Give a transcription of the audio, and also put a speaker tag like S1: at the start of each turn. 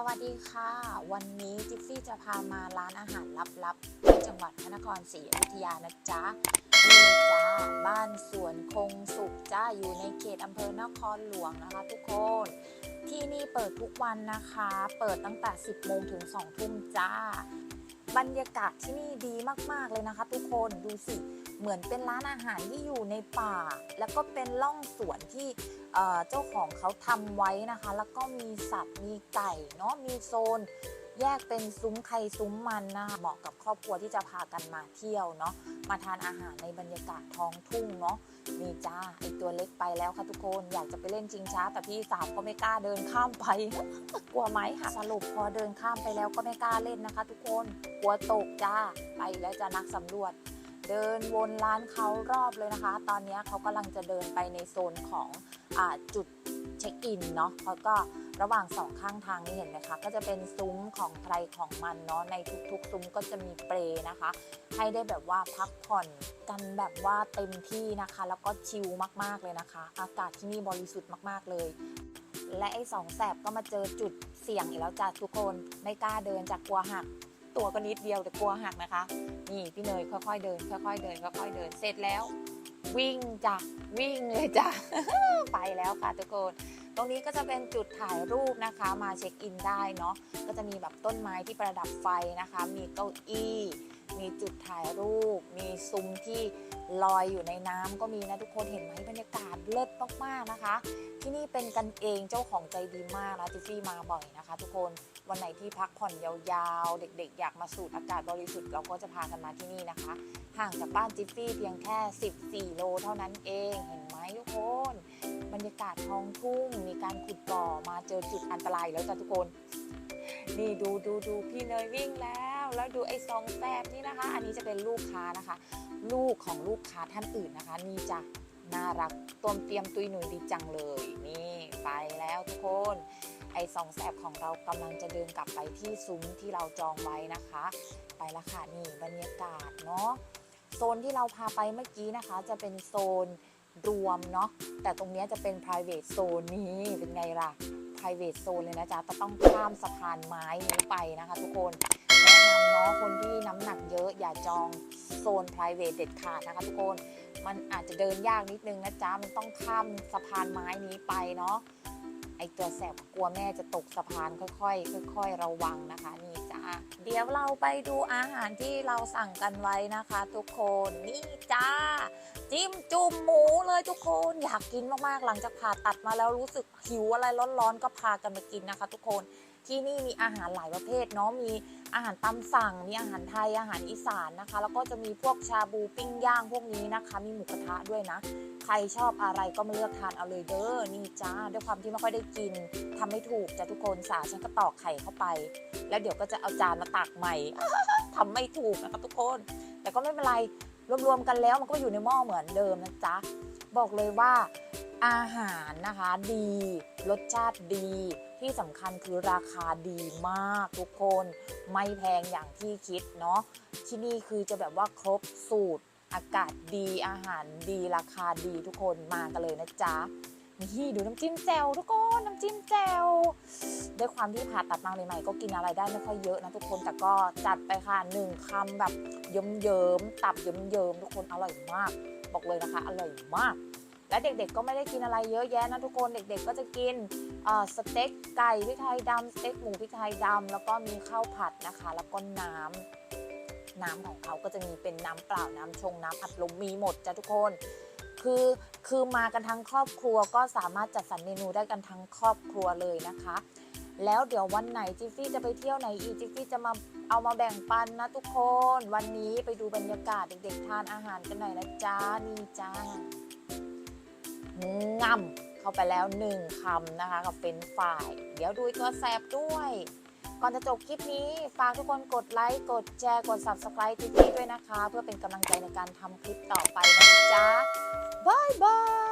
S1: สวัสดีค่ะ วันนี้จิฟฟี่จะพามาร้านอาหารลับๆที่จังหวัดพระนครศรีอยุธยานะจ๊ะนี่จ้าบ้านสวนคงสุขจ้าอยู่ในเขตอำเภอนครหลวงนะคะทุกคน ที่นี่เปิดทุกวันนะคะ เปิดตั้งแต่ 10โมงถึง 2 ทุ่มจ้า บรรยากาศที่นี่ดีมาก ๆ เลยนะคะ ทุกคนดูสิเหมือนเป็นร้านอาหารที่อยู่ในป่า แล้วก็เป็นล่องสวนที่เอ่อเจ้าของเขาทำไว้นะคะ แล้วก็มีสัตว์มีไก่เนาะมีโซน แยกเป็นซุ้มไข่ซุ้มมันนะคะเหมาะกับครอบครัวที่จะพากันมาเที่ยวเนาะมาทานอาหารในบรรยากาศท้องทุ่งเนาะนี่จ้าไอตัวเล็กไปแล้วค่ะทุกคนอยากจะไปเล่นจริงช้า แต่พี่สาวก็ไม่กล้าเดินข้ามไป กลัวไหมค่ะสรุปพอเดินข้ามไปแล้วก็ไม่กล้าเล่นนะคะ ทุกคนกลัวตกจ้าไปแล้วจะนักสำรวจ เดินวนร้านเขารอบเลยนะคะ ตอนนี้เขากำลังจะเดินไปในโซนของอจุดเช็คอินเนาะแล้วก็ระหว่างสองข้างทางนี่เห็นไหมคะ ก็จะเป็นซุ้มของใครของมันเนาะในทุกๆ ซุ้มก็จะมีเปรนะคะ ให้ได้แบบว่าพักผ่อนกันแบบว่าเต็มที่นะคะ แล้วก็ชิลมากๆเลยนะคะ อากาศที่นี่บริสุทธิ์มากๆเลย และไอ้สองแสบก็มาเจอจุดเสี่ยงอีกแล้วจ้ะทุกคนไม่กล้าเดินจากกลัวหัก ตัวก็นิดเดียวแต่กลัวหักนะคะ นี่พี่เนยค่อยๆเดิน ค่อยๆเดินค่อยๆเดิน เสร็จแล้ว วิ่งจ้ะวิ่งเลยจ้ะไปแล้วค่ะทุกคนตรงนี้ก็จะเป็นจุดถ่ายรูปนะคะมาเช็คอินได้เนาะก็จะมีแบบต้นไม้ที่ประดับไฟนะคะ มีเก้าอี้ มีจุดถ่ายรูป มีซุ้มที่ลอยอยู่ในน้ำก็มีนะทุกคนเห็นไหมบรรยากาศเลิศมากๆนะคะ ที่นี่เป็นกันเองเจ้าของใจดีมากนะจิฟฟี่มาบ่อยนะคะ ทุกคนวันไหนที่พักผ่อนยาวๆ เด็กๆ อยากมาสูดอากาศบริสุทธิ์เราก็จะพากันมาที่นี่นะคะ ห่างจากบ้านจิฟฟี่เพียงแค่ 14 โลเท่านั้นเองเห็นไหมทุกคน บรรยากาศท้องทุ่งมีการขุดบ่อมาเจอจุดอันตรายแล้วจ้ะทุกคน นี่ดูดูดูพี่เนยวิ่งแล้ว แล้วดูไอ้ซองแซบนี่นะคะ อันนี้จะเป็นลูกค้านะคะ ลูกของลูกค้าท่านอื่นนะคะ นี่จ้ะน่ารักต้มเตรียมตุยหนุยดีจังเลย นี่ไปแล้วทุกคนไอ้สองแสบของเรากำลังจะเดินกลับไปที่ซุ้มที่เราจองไว้นะคะ ไปละค่ะนี่บรรยากาศเนาะโซนที่เราพาไปเมื่อกี้นะคะ จะเป็นโซนรวมเนาะแต่ตรงนี้จะเป็น private zone นี่เป็นไงล่ะ private zone เลยนะจ๊ะจะต้องข้ามสะพานไม้นี้ไปนะคะ ทุกคนแนะนำเนาะคนที่น้ำหนักเยอะอย่าจองโซน private เด็ดขาดนะคะ ทุกคนมันอาจจะเดินยากนิดนึงนะจ๊ะมันต้องข้ามสะพานไม้นี้ไปเนาะไอตัวแสบกลัวแม่จะตกสะพานค่อยๆค่อย ๆ ระวังนะคะนี่ เดี๋ยวเราไปดูอาหารที่เราสั่งกันไว้นะคะ ทุกคนนี่จ้า จิ้มจุ่มหมูเลยทุกคนอยากกินมากๆหลังจากผ่าตัดมาแล้วรู้สึกหิวอะไรร้อนๆ ก็พากันมากินนะคะ ทุกคน ที่นี่มีอาหารหลายประเภทเนาะมีอาหารตามสั่ง มีอาหารไทยอาหารอีสานนะคะ แล้วก็จะมีพวกชาบูปิ้งย่างพวกนี้นะคะ มีหมูกระทะด้วยนะ ใครชอบอะไรก็มาเลือกทานเอาเลยเด้อนี่จ้าด้วยความที่ไม่ค่อยได้กินทำไม่ถูกจ้ะทุกคนสาฉันก็ตอกไข่เข้าไป แล้วเดี๋ยวก็จะเอาจานมาตักใหม่ทำไม่ถูกนะคะทุกคน แต่ก็ไม่เป็นไรรวมๆกันแล้วมันก็อยู่ในหม้อเหมือนเดิมนะจ๊ะบอกเลยว่าอาหารนะคะดี รสชาติดี ที่สำคัญคือราคาดีมากทุกคน ไม่แพงอย่างที่คิดเนาะที่นี่คือจะแบบว่าครบสูตร อากาศดีอาหารดีราคาดีทุกคนมากันเลยนะจ๊ะนี่ดูน้ำจิ้มแจ่วทุกคนน้ำจิ้มแจ่วด้วยความที่ผ่าตัดมาใหม่ๆก็กินอะไรได้ไม่ค่อยเยอะนะทุกคนแต่ก็จัดไปค่ะหนึ่งคำแบบเยิ้มๆตับเยิ้มๆทุกคนอร่อยมาก บอกเลยนะคะ อร่อยมาก และเด็กๆก็ไม่ได้กินอะไรเยอะแยะนะทุกคนเด็ก ๆ ก็จะกินสเต็กไก่พริกไทยดำสเต็กหมูพริกไทยดำแล้วก็มีข้าวผัดนะคะ แล้วก็น้ำน้ำของเขาก็จะมีเป็นน้ำเปล่าน้ำชงน้ำอัดลมมีหมดจ้ะทุกคนคือคือมากันทั้งครอบครัวก็สามารถจัดสรรเมนูได้กันทั้งครอบครัวเลยนะคะ แล้วเดี๋ยววันไหนจิฟฟี่จะไปเที่ยวไหนอีกจิฟฟี่จะมาเอามาแบ่งปันนะทุกคน วันนี้ไปดูบรรยากาศเด็กๆทานอาหารกันหน่อยนะจ๊ะนี่จ้า งำเข้าไปแล้วหนึ่งคำนะคะกับเป็นฝ่าย เดี๋ยวดูตัวแสบด้วย ก่อนจะจบคลิปนี้ฝากทุกคนกดไลค์ กดแชร์ กด subscribe จิฟฟี่ด้วยนะคะ เพื่อเป็นกำลังใจในการทำคลิปต่อไปนะจ๊ะบายบาย